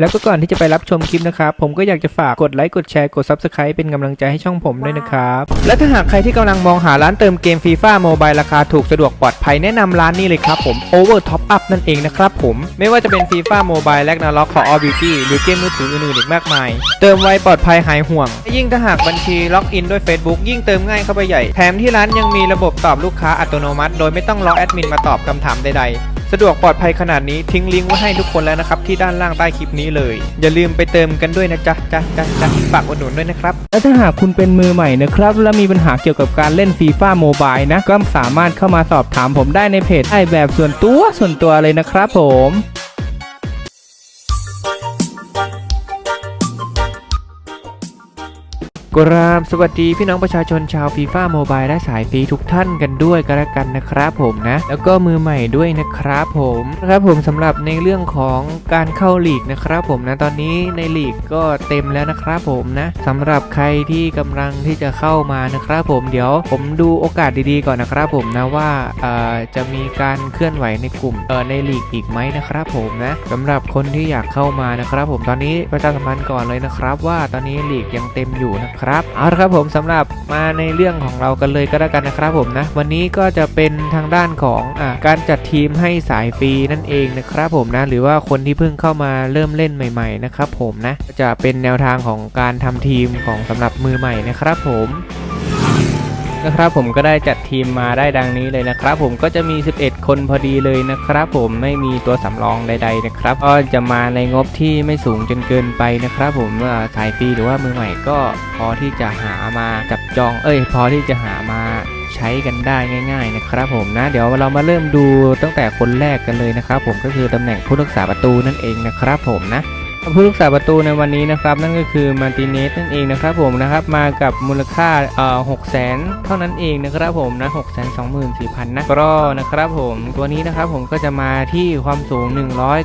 แล้วก็ก่อนที่จะไปรับชมคลิปนะครับ ผมก็อยากจะฝากกดไลค์กดแชร์กด Subscribe เป็นกำลังใจให้ช่องผมด้วยนะครับ และถ้าหากใครที่กำลังมองหาร้านเติมเกมฟีฟ่าโมบายราคาถูกสะดวกปลอดภัยแนะนำร้านนี้เลยครับผม Over Top Up นั่นเองนะครับผม ไม่ว่าจะเป็นฟีฟ่าโมบายและนาล็อกของ All Beauty หรือเกมมือถืออื่นๆอีกมากมาย เติมไวปลอดภัยหายห่วง ยิ่งถ้าหากบัญชีล็อกอินด้วย Facebook ยิ่งเติมง่ายเข้าไปใหญ่ แถมที่ร้านยังมีระบบตอบลูกค้าอัตโนมัติ โดยไม่ต้องรอแอดมินมาตอบคำถามใดๆ สะดวกปลอดภัยขนาดนี้ทิ้งลิงก์ไว้ให้ทุกคนแล้วนะครับ ที่ด้านล่างใต้คลิปนี้เลย อย่าลืมไปเติมกันด้วยนะจ๊ะจ๊ะจ๊ะจ๊ะฝากอุดหนุนด้วยนะครับ และถ้าหากคุณเป็นมือใหม่นะครับ และมีปัญหาเกี่ยวกับการเล่นฟีฟ่าโมบายนะ ก็สามารถเข้ามาสอบถามผมได้ในเพจไอแบบส่วนตัวส่วนตัวเลยนะครับผม กราบสวัสดีพี่น้องประชาชนชาวฟีฟ่าโมบายและสายฟรีทุกท่านกันด้วยกันละกันนะครับผมนะ แล้วก็มือใหม่ด้วยนะครับผมนะครับผมสำหรับในเรื่องของการเข้าลีกนะครับผมนะตอนนี้ในลีกก็เต็มแล้วนะครับผมนะสำหรับใครที่กำลังที่จะเข้ามานะครับผมเดี๋ยวผมดูโอกาสดีๆก่อนนะครับผมนะว่าจะมีการเคลื่อนไหวในกลุ่มในลีกอีกไหมนะครับผมนะสำหรับคนที่อยากเข้ามานะครับผมตอนนี้ประชาสัมพันธ์ก่อนเลยนะครับว่าตอนนี้ลีกยังเต็มอยู่นะครับเอาละครับผมสำหรับมาในเรื่องของเรากันเลยก็แล้วกันนะครับผมนะวันนี้ก็จะเป็นทางด้านของอการจัดทีมให้สายฟรีนั่นเองนะครับผมนะหรือว่าคนที่เพิ่งเข้ามาเริ่มเล่นใหม่ๆนะครับผมนะจะเป็นแนวทางของการทำทีมของสำหรับมือใหม่นะครับผม นะครับผมก็ได้จัดทีมมาได้ดังนี้เลยนะครับ ผมก็จะมี 11 คนพอดีเลยนะครับ ผมไม่มีตัวสำรองใด ๆ นะครับก็จะมาในงบที่ไม่สูงจนเกินไปนะครับ ผมเอ่อสายฟรีหรือว่ามือใหม่ก็พอที่จะหามาจับจอง เอ้ย พอที่จะหามาใช้กันได้ง่าย ๆ นะครับ ผมนะ เดี๋ยวเรามาเริ่มดูตั้งแต่คนแรกกันเลยนะครับ ผมก็คือตำแหน่งผู้รักษาประตูนั่นเองนะครับ ผมนะ ผู้รักษาประตูในวันนี้นะครับ นั่นก็คือมาติเนสนั่นเองนะครับผมนะครับมากับมูลค่าเอ่อหกแสนเท่านั้นเองนะครับผมนะหกแสนสองหมื่นสี่พันนะก็นะครับผมตัวนี้นะครับผมก็จะมาที่ความสูง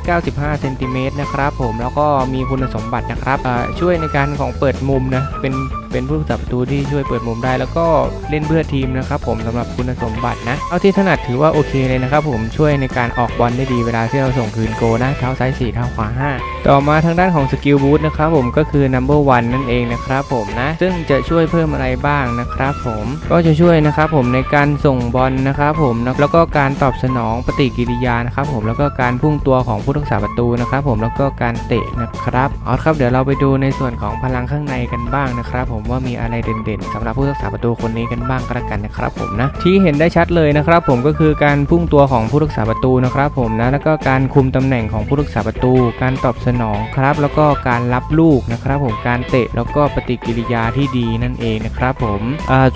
195เซนติเมตรนะครับผมแล้วก็มีคุณสมบัตินะครับช่วยในการของเปิดมุมนะเป็นเป็นผู้รักษาประตูที่ช่วยเปิดมุมได้ แล้วก็เล่นเพื่อทีมนะครับผมสำหรับคุณสมบัตินะเอาที่ถนัดถือว่าโอเคเลยนะครับผมช่วยในการออกบอลได้ดีเวลาที่เราส่งคืนโกนะเท้าซ้าย4เท้าขวา 5 ต่อมาทางด้านของสกิลบูทนะครับผมก็คือ number one นั่นเองนะครับผมนะ ซึ่งจะช่วยเพิ่มอะไรบ้างนะครับผมก็จะช่วยนะครับผมในการส่งบอลนะครับผมแล้วก็การตอบสนองปฏิกิริยานะครับผมแล้วก็การพุ่งตัวของผู้รักษาประตูนะครับผมแล้วก็การเตะนะครับเอาครับเดี๋ยวเราไปดูในส่วนของพลังข้างในกันบ้างนะครับผมว่ามีอะไรเด่นๆสำหรับผู้รักษาประตูคนนี้กันบ้างก็แล้วกันนะครับผมนะที่เห็นได้ชัดเลยนะครับ ผมก็คือการพุ่งตัวของผู้รักษาประตูนะครับผมนะแล้วก็การคุมตำแหน่งของผู้รักษาประตู การตอบสนองครับ แล้วก็การรับลูกนะครับผมการเตะแล้วก็ปฏิกิริยาที่ดีนั่นเองนะครับผม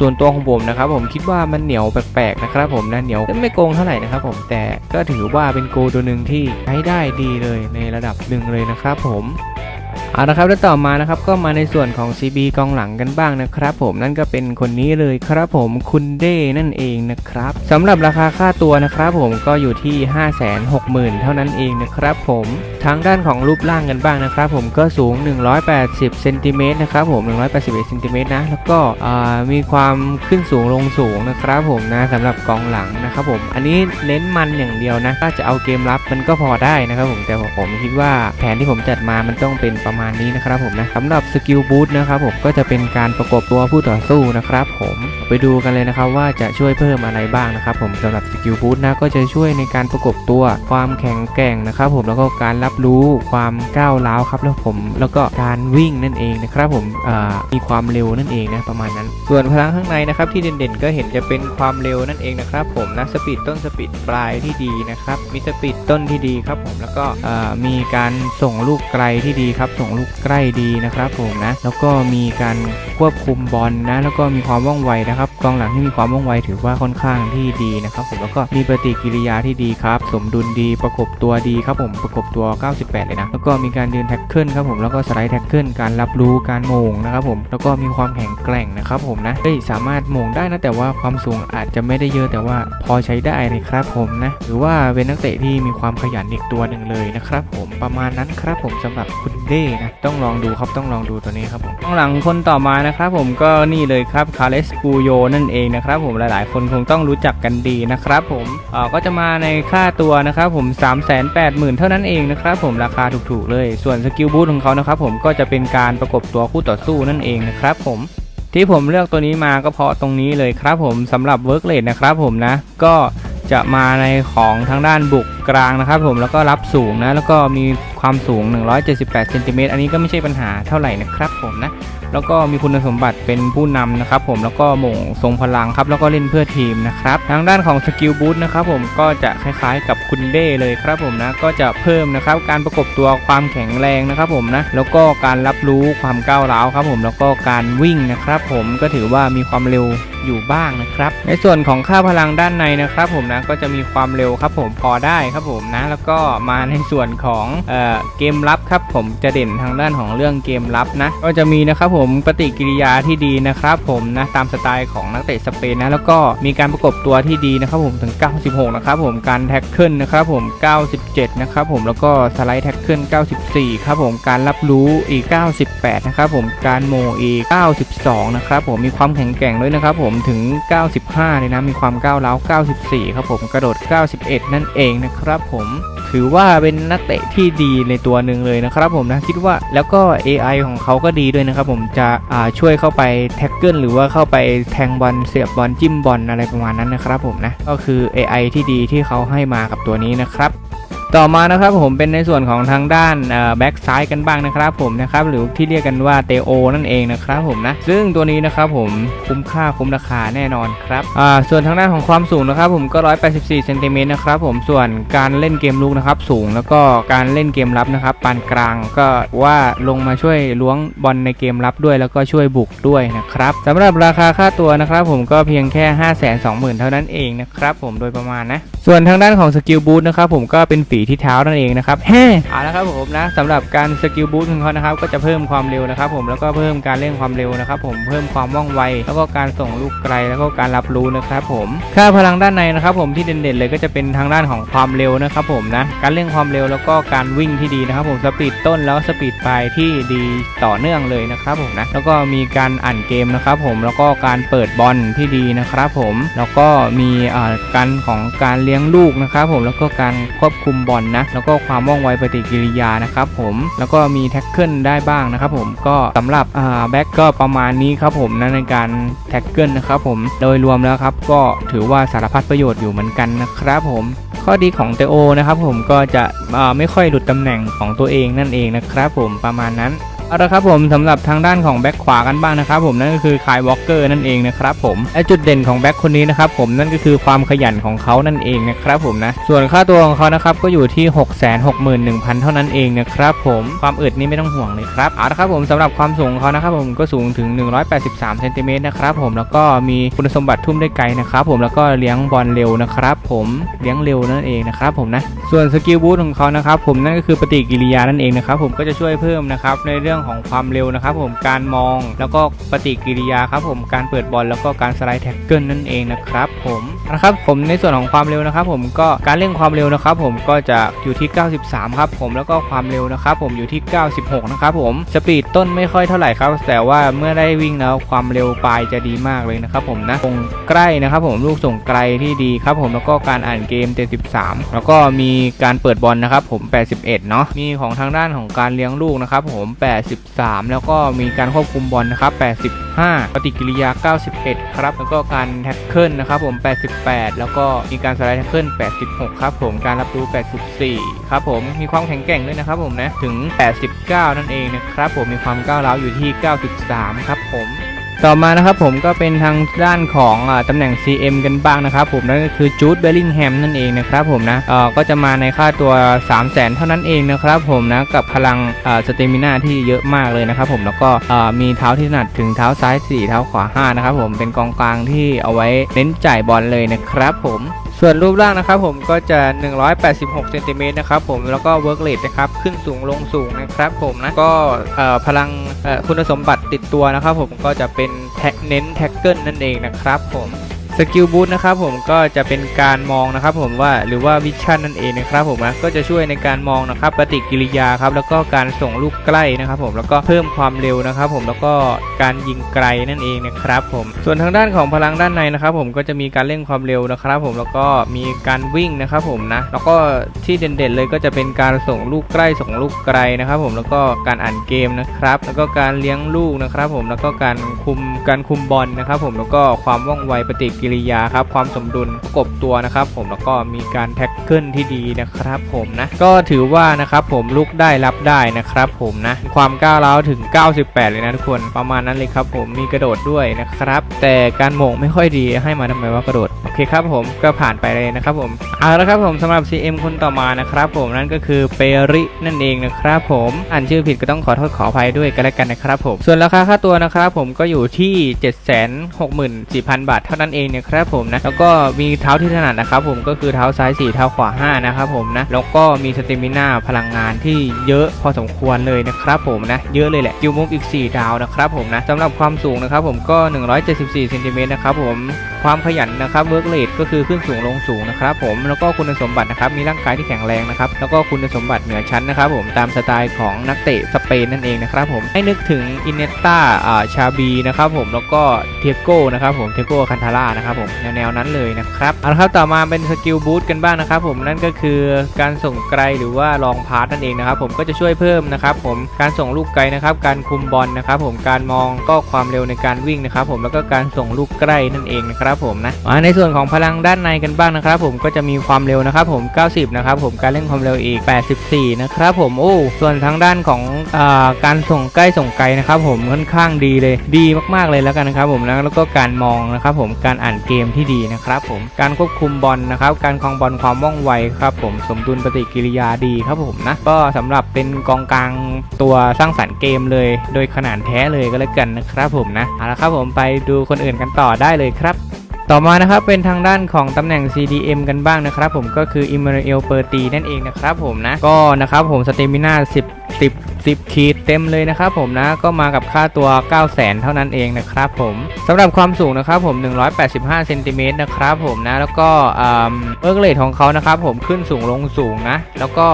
ส่วนตัวของผมนะครับผมคิดว่ามันเหนียวแปลกๆนะครับผมนะเหนียวไม่โกงเท่าไหร่นะครับผมแต่ก็ถือว่าเป็นโกตัวหนึ่งที่ใช้ได้ดีเลยในระดับหนึ่งเลยนะครับผม เอาละครับแล้วต่อมานะครับก็มาในส่วนของ CB กองหลังกันบ้างนะครับ ผมนั่นก็เป็นคนนี้เลยครับผมคุณเด้นั่นเองนะครับสำหรับราคาค่าตัวนะครับผมก็อยู่ที่ 560,000 เท่านั้นเองนะครับผมทางด้านของรูปร่างกันบ้างนะครับผมก็สูง 180เซนติเมตรนะครับผม 181เซนติเมตรนะแล้วก็มีความขึ้นสูงลงสูงนะครับผมนะสำหรับกองหลังนะครับผมอันนี้เน้นมันอย่างเดียวนะถ้าจะเอาเกมรับมันก็พอได้นะครับผมแต่ผมคิดว่าแผนที่ผมจัดมามันต้องเป็นประประมาณนี้นะครับผมนะสำหรับสกิลบูทนะครับผมก็จะเป็นการประกบตัวผู้ต่อสู้นะครับผมไปดูกันเลยนะครับว่าจะช่วยเพิ่มอะไรบ้างนะครับผมสำหรับสกิลบูทนะก็จะช่วยในการประกบตัวความแข็งแกร่งนะครับผมแล้วก็การรับรู้ความก้าวร้าวครับแล้วผมแล้วก็การวิ่งนั่นเองนะครับผมมีความเร็วนั่นเองนะประมาณนั้น ส่วนพลังข้างในนะครับที่เด่นๆ ก็เห็นจะเป็นความเร็วนั่นเองนะครับผมนะสปีดต้นสปีดปลายที่ดีนะครับมีสปีดต้นที่ดีครับผมแล้วก็มีการส่งลูกไกลที่ดีครับส่งลูกใกล้ดีนะครับผมนะ แล้วก็มีการควบคุมบอลนะ แล้วก็มีความว่องไวนะครับกองหลังที่มีความว่องไวถือว่าค่อนข้างที่ดีนะครับผมแล้วก็มีปฏิกิริยาที่ดีครับ สมดุลดีประกบตัวดีครับผมประกบตัว 98 เลยนะ แล้วก็มีการยืนแท็กเกิลครับผมแล้วก็สไลด์แท็กเกิลการรับรู้การโมงนะครับผมแล้วก็มีความแข็งแกร่งนะครับผมนะเฮ้สามารถโมงได้นะแต่ว่าความสูงอาจจะไม่ได้เยอะแต่ว่าพอใช้ได้เลยครับผมนะหรือว่าเป็นนักเตะที่มีความขยันอีกตัวหนึ่งเลยนะครับผมประมาณนั้นครับผมสำหรับคุณเดนะต้องลองดูครับต้องลองดูตัวนี้ครับผมข้างหลังคนต่อมานะครับผมก็นี่เลยครับคาเลสปูโยนั่นเองนะครับผมหลายๆ คนคงต้องรู้จักกันดีนะครับผมเอ่อก็จะมาในค่าตัวนะครับผม 3 8 0 0 0 0 เท่านั้นเองนะครับผมราคาถูกๆเลย ส่วนสกิลบูทของเขานะครับผมก็จะเป็นการประกบตัวคู่ต่อสู้นั่นเองนะครับผมที่ผมเลือกตัวนี้มาก็เพราะตรงนี้เลยครับผมสำหรับเวิร์กเลดนะครับผมนะก็ จะมาในของทางด้านบุกกลางนะครับผมแล้วก็รับสูงนะแล้วก็มีความสูง 178เซนติเมตรอันนี้ก็ไม่ใช่ปัญหาเท่าไหร่นะครับผมนะแล้วก็มีคุณสมบัติเป็นผู้นำนะครับผมแล้วก็หม่งทรงพลังครับแล้วก็เล่นเพื่อทีมนะครับทางด้านของสกิลบูทนะครับผมก็จะคล้ายๆกับคุณเด้เลยครับผมนะก็จะเพิ่มนะครับการประกบตัวความแข็งแรงนะครับผมนะแล้วก็การรับรู้ความก้าวร้าวครับผมแล้วก็การวิ่งนะครับผมก็ถือว่ามีความเร็ว อยู่บ้างนะครับ ในส่วนของค่าพลังด้านในนะครับ ผมนะก็จะมีความเร็วครับผมพอได้ครับผมนะ แล้วก็มาในส่วนของเอ่อเกมรับครับผมจะเด่นทางด้านของเรื่องเกมรับนะก็จะมีนะครับผมปฏิกิริยาที่ดีนะครับผมนะตามสไตล์ของนักเตะสเปนนะแล้วก็มีการประกบตัวที่ดีนะครับผมถึง 96 นะครับผมการแท็กเกิลนะครับผม 97 นะครับผมแล้วก็สไลด์แท็กเกิล 94 ครับผมการรับรู้อีก98 นะครับผมการโมอีก92 นะครับผมมีความแข็งแกร่งด้วยนะครับผมมถึง 95 เลยนะ มีความก้าวร้าว94 ครับผมกระโดด 91 นั่นเองนะครับผมถือว่าเป็นนักเตะที่ดีในตัวหนึ่งเลยนะครับผมนะคิดว่าแล้วก็ AI ของเขาก็ดีด้วยนะครับผมจะช่วยเข้าไปแท็กเกิลหรือว่าเข้าไปแทงบอลเสียบบอลจิ้มบอลอะไรประมาณนั้นนะครับผมนะก็คือ AI ที่ดีที่เขาให้มากับตัวนี้นะครับ ต่อมานะครับผมเป็นในส่วนของทางด้านแบ็กซ้ายกันบ้างนะครับผมนะครับหรือที่เรียกกันว่าเตโอนั่นเองนะครับผมนะซึ่งตัวนี้นะครับผมคุ้มค่าคุ้มราคาแน่นอนครับอ่าส่วนทางด้านของความสูงนะครับผมก็ 184เซนติเมตรนะครับผมส่วนการเล่นเกมลุกนะครับสูงแล้วก็การเล่นเกมรับนะครับปานกลางก็ว่าลงมาช่วยล้วงบอลในเกมรับด้วยแล้วก็ช่วยบุกด้วยนะครับสำหรับราคาค่าตัวนะครับผมก็เพียงแค่ 5 2 0 0 0 0 เท่านั้นเองนะครับผมโดยประมาณนะส่วนทางด้านของสกิลบูทนะครับผมก็เป็นฝีที่เท้านั่นเองนะครับแฮ่เอาละครับผมนะสำหรับการสกิลบูทของเขานะครับก็จะเพิ่มความเร็วนะครับผมแล้วก็เพิ่มการเร่งความเร็วนะครับผมเพิ่มความว่องไว แล้วก็การส่งลูกไกลแล้วก็การรับรู้นะครับผมค่าพลังด้านในนะครับผมที่เด่นๆเลยก็จะเป็นทางด้านของความเร็วนะครับผมนะการเร่งความเร็วแล้วก็การวิ่งที่ดีนะครับผมสปีดต้นแล้วสปีดปลายที่ดีต่อเนื่องเลยนะครับผมนะแล้วก็มีการอ่านเกมนะครับผมแล้วก็การเปิดบอลที่ดีนะครับผมแล้วก็มีอ่าการของการเลี้ยงลูกนะครับผมแล้วก็การควบคุมบอลนะแล้วก็ความว่องไวปฏิกิริยานะครับผมแล้วก็มีแท็กเกิลได้บ้างนะครับผมก็สำหรับแบ็กก็ประมาณนี้ครับผมนะในการแท็กเกิลนะครับผมโดยรวมแล้วครับก็ถือว่าสารพัดประโยชน์อยู่เหมือนกันนะครับผมข้อดีของเตโอนะครับผมก็จะไม่ค่อยหลุดตำแหน่งของตัวเองนั่นเองนะครับผมประมาณนั้น เอาละครับผมสำหรับทางด้านของแบ็คขวากันบ้างนะครับผมนั่นก็คือคายวอลเกอร์นั่นเองนะครับผมและจุดเด่นของแบ็คคนนี้นะครับผมนั่นก็คือความขยันของเขานั่นเองนะครับผมนะส่วนค่าตัวของเขานะครับก็อยู่ที่ 661,000 เท่านั้นเองนะครับผมความอึดนี่ไม่ต้องห่วงเลยครับเอาละครับผมสำหรับความสูงของเขานะครับผมก็สูงถึง 183เซนติเมตรนะครับผมแล้วก็มีคุณสมบัติทุ่มได้ไกลนะครับผมแล้วก็เลี้ยงบอลเร็วนะครับผมเลี้ยงเร็วนั่นเองนะครับผมนะส่วนสกิลบูทของเขานะครับผมนั่นก็คือปฏิกิริยานั่นเองนะครับผมก็จะช่วยเพิ่มนะครับในเรื่องของความเร็วนะครับผมการมองแล้วก็ปฏิกิริยาครับผมการเปิดบอลแล้วก็การสไลด์แท็กเกิลนั่นเองนะครับผมนะครับผมในส่วนของความเร็วนะครับผมก็การเร่งความเร็วนะครับผมก็จะอยู่ที่ 93 ครับผมแล้วก็ความเร็วนะครับผมอยู่ที่ 96 นะครับผมสปีดต้นไม่ค่อยเท่าไหร่ครับ แต่ว่าเมื่อได้วิ่งแล้วความเร็วปลายจะดีมากเลยนะครับผมนะส่งใกล้นะครับผมลูกส่งไกลที่ดีครับผมแล้วก็การอ่านเกม 73 แล้วก็มีการเปิดบอลนะครับผม 81 เนาะมีของทางด้านของการเลี้ยงลูกนะครับผม83 แล้วก็มีการควบคุมบอลนะครับ 85 ปฏิกิริยา 91 ครับ แล้วก็การแท็กเกิลนะครับผม 88 แล้วก็มีการสไลด์แท็กเกิล86 ครับผมการรับรู้ 84 ครับผมมีความแข็งแกร่งด้วยนะครับผมนะ ถึง 89 นั่นเองนะครับผมมีความก้าวร้าวอยู่ที่ 93 ครับผม ต่อมานะครับผมก็เป็นทางด้านของอตำแหน่ง CM กันบ้างนะครับผมนั่นก็คือจูดเบลลิงแฮมนั่นเองนะครับผมนะก็จะมาในค่าตัว 3 0 0แสนเท่านั้นเองนะครับผมนะกับพลังสเตมินาที่เยอะมากเลยนะครับผมแล้วก็มีเท้าที่ถนัดถึงเท้าซ้าย 4 เท้าขวา 5 นะครับผมเป็นกองกลางที่เอาไว้เน้นจ่ายบอลเลยนะครับผม ส่วนรูปร่างนะครับผมก็จะ 186เซนติเมตรนะครับผมแล้วก็เวิร์กเลดนะครับขึ้นสูงลงสูงนะครับผมนะก็พลังคุณสมบัติติดตัวนะครับผมก็จะเป็นเน้นแท็กเกิลนั่นเองนะครับผม สกิลบูทนะครับผมก็จะเป็นการมองนะครับผมว่าหรือว่าวิชั่นนั่นเองนะครับผมนะก็จะช่วยในการมองนะครับปฏิกิริยาครับแล้วก็การส่งลูกใกล้นะครับผมแล้วก็เพิ่มความเร็วนะครับผมแล้วก็การยิงไกลนั่นเองนะครับผมส่วนทางด้านของพลังด้านในนะครับผมก็จะมีการเร่งความเร็วนะครับผมแล้วก็มีการวิ่งนะครับผมนะแล้วก็ที่เด่นๆเลยก็จะเป็นการส่งลูกใกล้ส่งลูกไกลนะครับผมแล้วก็การอ่านเกมนะครับแล้วก็การเลี้ยงลูกนะครับผมแล้วก็การคุมการคุมบอลนะครับผมแล้วก็ความว่องไวปฏิกิริยาครับความสมดุลประกบตัวนะครับ ผมแล้วก็มีการแท็กเกิลที่ดีนะครับผมนะก็ถือว่านะครับผมลุกได้รับได้นะครับผมนะความก้าวร้าวถึง 98 เลยนะทุกคนประมาณนั้นเลยครับผมมีกระโดดด้วยนะครับ แต่การโหม่งไม่ค่อยดีให้มาทำไมว่ากระโดดโอเคครับผมก็ผ่านไปเลยนะครับผมเอาละครับผมสำหรับ CM คนต่อมานะครับผมนั่นก็คือเปรินั่นเองนะครับผมอ่านชื่อผิดก็ต้องขอโทษขออภัยด้วยกันแล้วกันนะครับผมส่วนราคาค่าตัวนะครับผมก็อยู่ที่ 764,000 บาทเท่านั้นเองนะครับผมนะแล้วก็มีเท้าที่ถนัดนะครับผมก็คือเท้าซ้าย4เท้าขวา5นะครับผมนะแล้วก็มีสเตมิน่าพลังงานที่เยอะพอสมควรเลยนะครับผมนะเยอะเลยแหละกิวมุฟอีก 4 ดาวนะครับผมนะสำหรับความสูงนะครับผมก็ 174เซนติเมตรนะครับผมความขยันนะครับเวิร์กเลทก็คือขึ้นสูงลงสูงนะครับผมแล้วก็คุณสมบัตินะครับมีร่างกายที่แข็งแรงนะครับแล้วก็คุณสมบัติเหนือชั้นนะครับผมตามสไตล์ของนักเตะสเปนนั่นเองนะครับผมให้นึกถึงอินเนตตาอ่าชาบีนะครับผมแล้วก็เทโก้นะครับผมเทโก้คันทาร่านะครับผมแนวๆนั้นเลยนะครับเอาละครับต่อมาเป็นสกิลบูทกันบ้างนะครับผมนั่นก็คือการส่งไกลหรือว่าลองพาร์ตนั่นเองนะครับผมก็จะช่วยเพิ่มนะครับผมการส่งลูกไกลนะครับการคุมบอลนะครับผมการมองก็ความเร็วในการวิ่งนะครับผมแล้วก็การส่งลูกใกล้นั่นเองนะครับผมนะมาในส่วนของพลังด้านในกันบ้างนะครับผมก็จะมีความเร็วนะครับผม 90 นะครับผมการเล่นความเร็วอีก 84 นะครับผมโอ้ส่วนทางด้านของอการส่งใกล้ส่งไกลนะครับผมค่อนข้างดีเลยดีมากๆเลยแล้วกันนะครับผมแล้วก็การมองนะครับผมการอ่านเกมที่ดีนะครับผมการควบคุมบอลนะครับการคลองบอลความว่องไวครับผมสมดุลปฏิกิริยาดีครับผมนะก็สำหรับเป็นกองกลางตัวสร้างสรรค์เกมเลย โดยขนาดแท้เลยก็แล้วกันนะครับผมนะเอาละครับผมไปดูคนอื่นกันต่อได้เลยครับต่อมานะครับเป็นทางด้านของตำแหน่ง CDM กันบ้างนะครับผมก็คือ i m m a n u e l p e r t i นั่นเองนะครับผมนะก็นะครับผมสเตมิน่า10 10 10 ขีดเต็มเลยนะครับผมนะก็มากับค่าตัว 9 0 0 0 0 0 เท่านั้นเองนะครับผมสำหรับความสูงนะครับผม 185เซนติเมตรนะครับผมนะแล้วก็เอิร์กเลทของเขานะครับผมขึ้นสูงลงสูงนะแล้วก็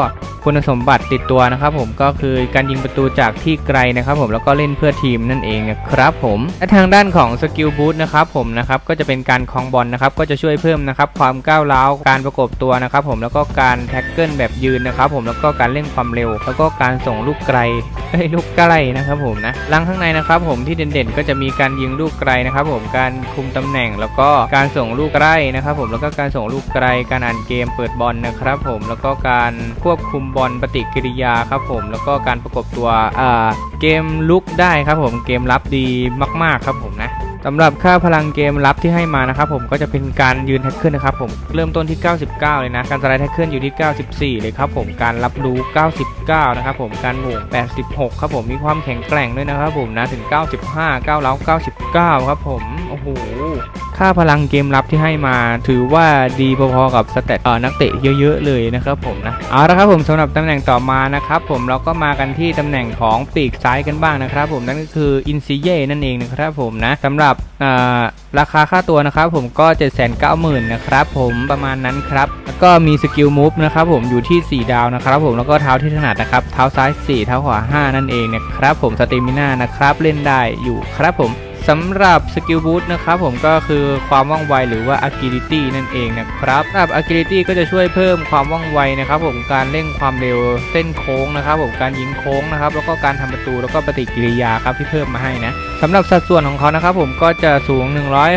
คุณสมบัติติดตัวนะครับผมก็คือการยิงประตูจากที่ไกลนะครับผมแล้วก็เล่นเพื่อทีมนั่นเองนะครับผมและทางด้านของสกิลบูทนะครับผมนะครับก็จะเป็นการคลองบอลนะครับก็จะช่วยเพิ่มนะครับความก้าวร้าวการประกบตัวนะครับผมแล้วก็การแท็กเกิลแบบยืนนะครับผมแล้วก็การเล่นความเร็ว แล้วก็การส่งลูกไกลเอ้ลูกใกล้นะครับผมนะลังข้างในนะครับผมที่เด่นๆ ก็จะมีการยิงลูกไกลนะครับผมการคุมตำแหน่งแล้วก็การส่งลูกใกล้นะครับผมแล้วก็การส่งลูกไกลการอ่านเกมเปิดบอลนะครับผมแล้วก็การควบคุมบอลปฏิกิริยาครับผมแล้วก็การประกบตัวเกมลุกได้ครับผมเกมรับดีมาก ๆ ครับผมนะสำหรับค่าพลังเกมรับที่ให้มานะครับผมก็จะเป็นการยืนแท็กเกิลนะครับผมเริ่มต้นที่ 99 เลยนะ การสไลด์แท็กเกิลอยู่ที่ 94 เลยครับผมการรับรู้ 99 นะครับผมการโหม่ง86 ครับผมมีความแข็งแกร่งด้วยนะครับผมนะถึง 95 9แล้ว99 ครับผม อ้โหค่าพลังเกมรับที่ให้มาถือว่าดีพอๆกับสเตตนักเตะเยอะๆเลยนะครับผมนะเอาละครับผมสำหรับตำแหน่งต่อมานะครับผมเราก็มากันที่ตำแหน่งของปีกซ้ายกันบ้างนะครับผมนั่นก็คืออินซิเย่นั่นเองนะครับผมนะสำหรับราคาค่าตัวนะครับผมก็ 790,000นะครับผมประมาณนั้นครับแล้วก็มีสกิลมูฟนะครับผมอยู่ที่ 4 ดาวนะครับผมแล้วก็เท้าที่ถนัดนะครับเท้าซ้าย 4 เท้าขวา 5 นั่นเองนะครับผมสเตมิน่านะครับเล่นได้อยู่ครับผม สำหรับสกิลบูทนะครับผมก็คือความว่องไวหรือว่า agility นั่นเองนะครับสำหรับ agility ก็จะช่วยเพิ่มความว่องไวนะครับผมการเร่งความเร็วเส้นโค้งนะครับผมการยิงโค้งนะครับแล้วก็การทำประตูแล้วก็ปฏิกิริยาครับที่เพิ่มมาให้นะ สำหรับสัดส่วนของเขานะครับผมก็จะสูง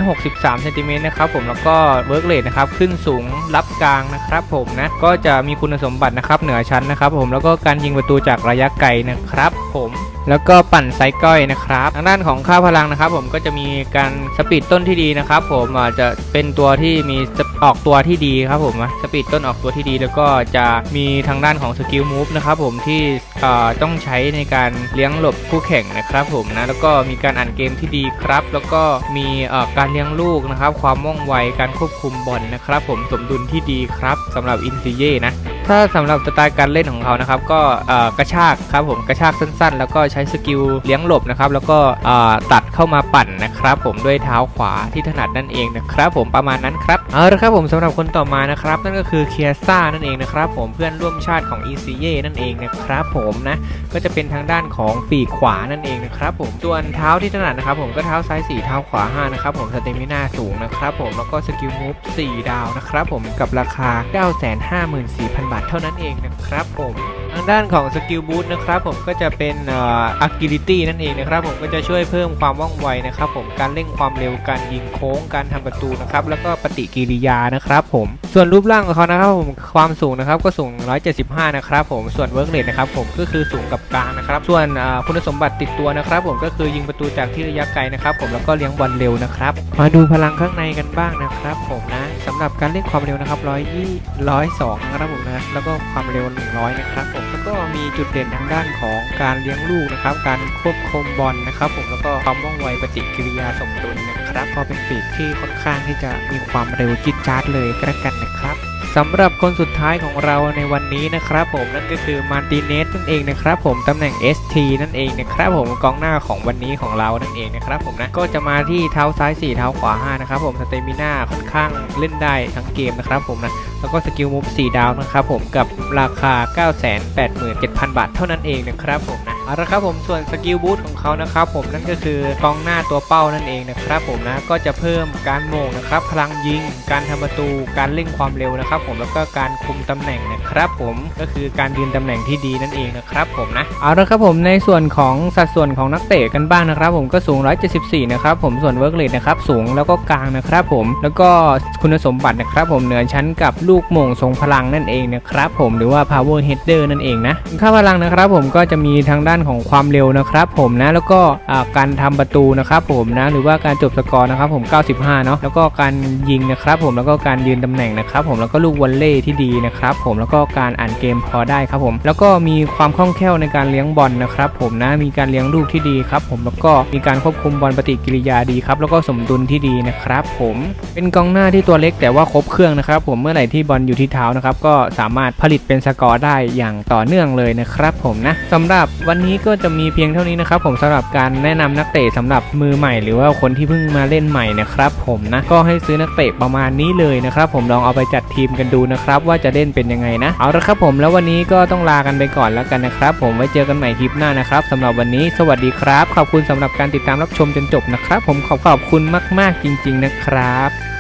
163เซนติเมตรนะครับผมแล้วก็เวิร์กเลทนะครับขึ้นสูงรับกลางนะครับผมนะก็จะมีคุณสมบัตินะครับเหนือชั้นนะครับผมแล้วก็การยิงประตูจากระยะไกลนะครับผมแล้วก็ปั่นไซก้อยนะครับทางด้านของค่าพลังนะครับ ผมก็จะมีการสปีดต้นที่ดีนะครับผมอาจจะเป็นตัวที่มีออกตัวที่ดีครับผมสปีดต้นออกตัวที่ดี แล้วก็จะมีทางด้านของสกิลมูฟนะครับผมที่ ต้องใช้ในการเลี้ยงหลบคู่แข่งนะครับผมนะแล้วก็มีการอ่านเกมที่ดีครับ แล้วก็มีการเลี้ยงลูกนะครับ ความว่องไวการควบคุมบอลนะครับ ผมสมดุลที่ดีครับสำหรับอินซิเย่นะ ถ้าสำหรับสไตล์การเล่นของเขานะครับก็กระชากครับผมกระชากสั้นๆ แล้วก็ใช้สกิลเลี้ยงหลบนะครับแล้วก็ตัดเข้ามาปั่นนะครับ ผมด้วยเท้าขวาที่ถนัดนั่นเองนะครับผมประมาณนั้นครับเอาละครับผมสำหรับคนต่อมานะครับนั่นก็คือเคียซ่านั่นเองนะครับผมเพื่อนร่วมชาติของอีซีเย่นั่นเองนะครับผมนะก็จะเป็นทางด้านของปีกขวานั่นเองนะครับผมส่วนเท้าที่ถนัดนะครับผมก็เท้าซ้าย4เท้าขวา5นะครับผมสเตมิน่าสูงนะครับผมแล้วก็สกิลมูฟ4ดาวนะครับผมกับราคา 954,000 บาทเท่านั้นเองนะครับผมางด้านของสกิลบูทนะครับผมก็จะเป็นอ่อ agility นั่นเองนะครับผมก็จะช่วยเพิ่มความว่องไวนะครับผมการเร่งความเร็วการยิงโค้งการทำประตูนะครับแล้วก็ปฏิกิริยานะครับผมส่วนรูปร่างของเขานะครับผมความสูงนะครับก็สูง 175 นะครับผมส่วนเวิร์กเรทนะครับผมก็คือสูงกับกลางนะครับส่วนคุณสมบัติติดตัวนะครับผมก็คือยิงประตูจากที่ระยะไกลนะครับผมแล้วก็เลี้ยงบอลเร็วนะครับมาดูพลังข้างในกันบ้างนะครับผมนะสำหรับการเล่นความเร็วนะครับ120 102นะครับผมนะแล้วก็ความเร็ว 100 นะครับผมแล้วก็มีจุดเด่นทางด้านของการเลี้ยงลูกนะครับ การควบคุมบอลนะครับ ผมแล้วก็ความว่องไวปฏิกิริยาสมดุลนะครับก็เป็นปีกที่ค่อนข้างที่จะมีความเร็วจิ๊ดจ๊าดเลยก็แล้วกันนะครับสำหรับคนสุดท้ายของเราในวันนี้นะครับผมนั่นก็คือมาร์ติเนสนั่นเองนะครับผมตำแหน่ง ST นั่นเองนะครับผมกองหน้าของวันนี้ของเรานั่นเองนะครับผมนะก็จะมาที่เท้าซ้าย 4 เท้าขวา 5 นะครับผมสเตมิน่าค่อนข้างเล่นได้ทั้งเกมนะครับผมนะแล้วก็สกิลมูฟ4ดาวนะครับผมกับราคา 987,000 บาทเท่านั้นเองนะครับผมนะเอาละครับผมส่วนสกิลบูทของเขานะครับผมนั่นก็คือกองหน้าตัวเป้านั่นเองนะครับผมนะก็จะเพิ่มการโหม่งนะครับพลังยิง การทำประตูการเร่งความเร็วนะครับผมแล้วก็การคุมตำแหน่งนะครับผมก็คือการยืนตำแหน่งที่ดีนั่นเองนะครับผมนะเอาละครับผมในส่วนของสัดส่วนของนักเตะกันบ้างนะครับผมก็สูง 174 นะครับผมส่วนเวิร์กเลทนะครับสูงแล้วก็กลางนะครับผมแล้วก็คุณสมบัตินะครับผมเหนือชั้นกับลูกโม่งทรงพลังนั่นเองนะครับผมหรือว่า power header นั่นเองนะค่าพลังนะครับผมก็จะมีทางด้านของความเร็วนะครับผมนะแล้วก็การทำประตูนะครับผมนะหรือว่าการจบสกอร์นะครับผม 95 เนาะแล้วก็การยิงนะครับผมแล้วก็การยืนตำแหน่งนะครับผมแล้วก็ลูกวอลเลย์ที่ดีนะครับผมแล้วก็การอ่านเกมพอได้ครับผมแล้วก็มีความคล่องแคล่วในการเลี้ยงบอลนะครับผมนะมีการเลี้ยงลูกที่ดีครับผมแล้วก็มีการควบคุมบอลปฏิกิริยาดีครับแล้วก็สมดุลที่ดีนะครับผมเป็นกองหน้าที่ตัวเล็กแต่ว่าครบเครื่องนะครับผมเมื่อไหร่ที่บอลอยู่ที่เท้านะครับ ก็สามารถผลิตเป็นสกอร์ได้อย่างต่อเนื่องเลยนะครับผมนะสำหรับวันนี้ก็จะมีเพียงเท่านี้นะครับผมสำหรับการแนะนำนักเตะสำหรับมือใหม่ หรือว่าคนที่เพิ่งมาเล่นใหม่นะครับผมนะก็ให้ซื้อนักเตะประมาณนี้เลยนะครับผมลองเอาไปจัดทีมกันดูนะครับว่าจะเล่นเป็นยังไงนะเอาละครับผมแล้ววันนี้ก็ต้องลากันไปก่อนแล้วกันนะครับ ผมไว้เจอกันใหม่คลิปหน้านะครับสำหรับวันนี้สวัสดีครับ ขอบคุณสำหรับการติดตามรับชมจนจบนะครับ ผมขอขอบคุณมาก ๆ จริง ๆ นะครับ